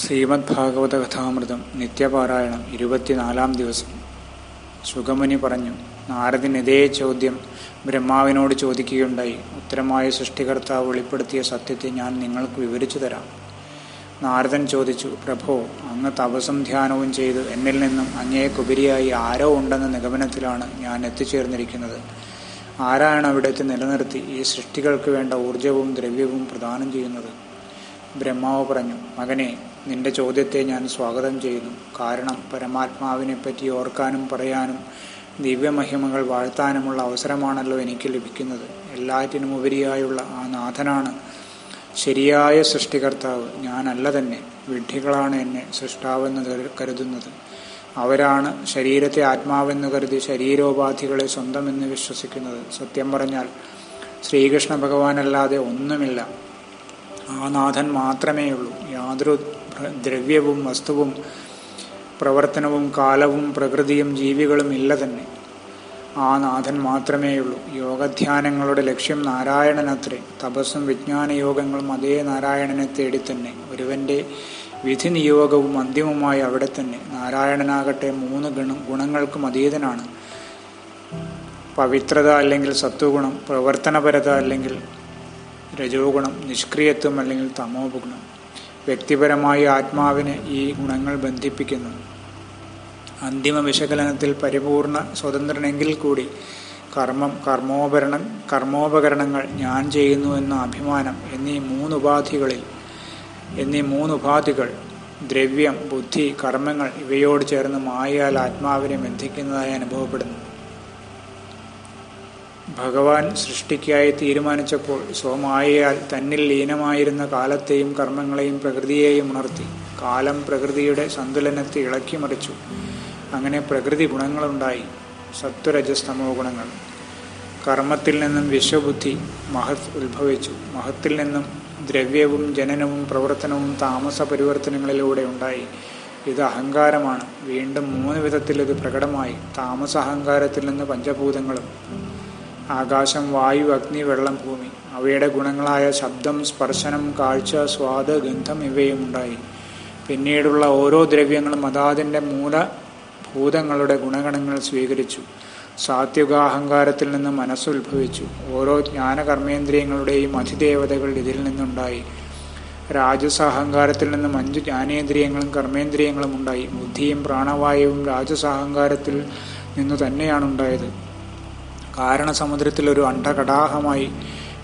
ശ്രീമദ് ഭാഗവത കഥാമൃതം നിത്യപാരായണം ഇരുപത്തിനാലാം ദിവസം. സുഗമുനി പറഞ്ഞു നാരദിനെതേ ചോദ്യം ബ്രഹ്മാവിനോട് ചോദിക്കുകയുണ്ടായി. ഉത്തരമായ സൃഷ്ടികർത്താവ് വെളിപ്പെടുത്തിയ സത്യത്തെ ഞാൻ നിങ്ങൾക്ക് വിവരിച്ചു തരാം. നാരദൻ ചോദിച്ചു പ്രഭോ അങ്ങ് തപസും ധ്യാനവും ചെയ്ത്. എന്നിൽ നിന്നും അങ്ങേക്കുപരിയായി ആരോ ഉണ്ടെന്ന നിഗമനത്തിലാണ് ഞാൻ എത്തിച്ചേർന്നിരിക്കുന്നത്. ആരാണ് അവിടെ നിലനിർത്തി ഈ സൃഷ്ടികൾക്ക് വേണ്ട ഊർജവും ദ്രവ്യവും പ്രദാനം ചെയ്യുന്നത്? ബ്രഹ്മാവ് പറഞ്ഞു മകനെ നിന്റെ ചോദ്യത്തെ ഞാൻ സ്വാഗതം ചെയ്യുന്നു. കാരണം പരമാത്മാവിനെ പറ്റി ഓർക്കാനും പറയാനും ദിവ്യമഹിമകൾ വാഴ്ത്താനുമുള്ള അവസരമാണല്ലോ എനിക്ക് ലഭിക്കുന്നത്. എല്ലാറ്റിനും ഉപരിയായുള്ള ആ നാഥനാണ് ശരിയായ സൃഷ്ടികർത്താവ്. ഞാനല്ല തന്നെ. വിഡ്ഢികളാണ് എന്നെ സൃഷ്ടാവെന്ന് കരുതുന്നത്. അവരാണ് ശരീരത്തെ ആത്മാവെന്ന് കരുതി ശരീരോപാധികളെ സ്വന്തമെന്ന് വിശ്വസിക്കുന്നത്. സത്യം പറഞ്ഞാൽ ശ്രീകൃഷ്ണ ഭഗവാനല്ലാതെ ഒന്നുമില്ല. ആ നാഥൻ മാത്രമേ ഉള്ളൂ യാതൊരു ദ്രവ്യവും വസ്തുവും പ്രവർത്തനവും കാലവും പ്രകൃതിയും ജീവികളും ഇല്ല തന്നെ. ആ നാഥൻ മാത്രമേയുള്ളൂ. യോഗധ്യാനങ്ങളുടെ ലക്ഷ്യം നാരായണനത്രേ. തപസ്സും വിജ്ഞാന യോഗങ്ങളും അതേ നാരായണനെ തേടി തന്നെ. ഒരുവന്റെ വിധി നിയോഗവും അന്തിമമായി അവിടെ തന്നെ. നാരായണനാകട്ടെ മൂന്ന് ഗുണ ഗുണങ്ങൾക്കും അതീതനാണ്. പവിത്രത അല്ലെങ്കിൽ സത്വഗുണം പ്രവർത്തനപരത അല്ലെങ്കിൽ രജോ ഗുണം നിഷ്ക്രിയത്വം അല്ലെങ്കിൽ തമോ ഗുണം വ്യക്തിപരമായി ആത്മാവിനെ ഈ ഗുണങ്ങൾ ബന്ധിപ്പിക്കുന്നു. അന്തിമ വിശകലനത്തിൽ പരിപൂർണ സ്വതന്ത്രനെങ്കിൽ കൂടി കർമ്മം കർമ്മോപകരണം കർമ്മോപകരണങ്ങൾ ഞാൻ ചെയ്യുന്നു എന്ന അഭിമാനം എന്നീ മൂന്നുപാധികളിൽ എന്നീ മൂന്നുപാധികൾ ദ്രവ്യം ബുദ്ധി കർമ്മങ്ങൾ ഇവയോട് ചേർന്ന് മായയാൽ ആത്മാവിനെ ബന്ധിക്കുന്നതായി അനുഭവപ്പെടുന്നു. ഭഗവാൻ സൃഷ്ടിക്കായി തീരുമാനിച്ചപ്പോൾ സോമായയാൽ തന്നിൽ ലീനമായിരുന്ന കാലത്തെയും കർമ്മങ്ങളെയും പ്രകൃതിയെയും ഉണർത്തി. കാലം പ്രകൃതിയുടെ സന്തുലനത്തെ ഇളക്കിമറിച്ചു അങ്ങനെ പ്രകൃതി ഗുണങ്ങളുണ്ടായി. സത്വരജസ്തമോ ഗുണങ്ങൾ. കർമ്മത്തിൽ നിന്നും വിശ്വബുദ്ധി മഹത് ഉത്ഭവിച്ചു. മഹത്തിൽ നിന്നും ദ്രവ്യവും ജനനവും പ്രവർത്തനവും താമസ പരിവർത്തനങ്ങളിലൂടെ ഉണ്ടായി. ഇത് അഹങ്കാരമാണ്. വീണ്ടും മൂന്ന് വിധത്തിൽ ഇത് പ്രകടമായി. താമസ അഹങ്കാരത്തിൽ നിന്ന് പഞ്ചഭൂതങ്ങളും ആകാശം വായു അഗ്നി വെള്ളം ഭൂമി. അവയുടെ ഗുണങ്ങളായ ശബ്ദം സ്പർശനം കാഴ്ച സ്വാദ് ഗന്ധം ഇവയും ഉണ്ടായി. പിന്നീടുള്ള ഓരോ ദ്രവ്യങ്ങളും അതാതിന്റെ മൂലഭൂതങ്ങളുടെ ഗുണഗണങ്ങൾ സ്വീകരിച്ചു. സാത്വികാഹങ്കാരത്തിൽ നിന്ന് മനസ്സുത്ഭവിച്ചു ഓരോ ജ്ഞാനകർമ്മേന്ദ്രിയങ്ങളുടെയും അതിദേവതകൾ ഇതിൽ നിന്നുണ്ടായി. രാജസാഹങ്കാരത്തിൽ നിന്നും അഞ്ച് ജ്ഞാനേന്ദ്രിയങ്ങളും കർമ്മേന്ദ്രിയങ്ങളും ഉണ്ടായി. ബുദ്ധിയും പ്രാണവായുവും രാജസാഹങ്കാരത്തിൽ നിന്നു തന്നെയാണ് ഉണ്ടായത്. കാരണസമുദ്രത്തിൽ ഒരു അണ്ഡകടാഹമായി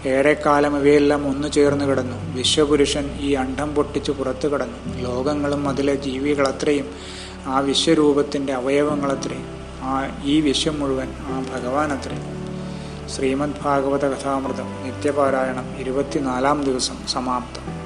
ഏറെക്കാലം ഇവയെല്ലാം ഒന്നു ചേർന്ന് കിടന്നു. വിശ്വപുരുഷൻ ഈ അണ്ഡം പൊട്ടിച്ച് പുറത്തു കടന്നു. ലോകങ്ങളും അതിലെ ജീവികളത്രയും ആ വിശ്വരൂപത്തിന്റെ അവയവങ്ങളത്രയും ആ ഈ വിശ്വം മുഴുവൻ ആ ഭഗവാൻ അത്രയും ശ്രീമദ് ഭാഗവത കഥാമൃതം നിത്യപാരായണം ഇരുപത്തിനാലാം ദിവസം സമാപ്തം.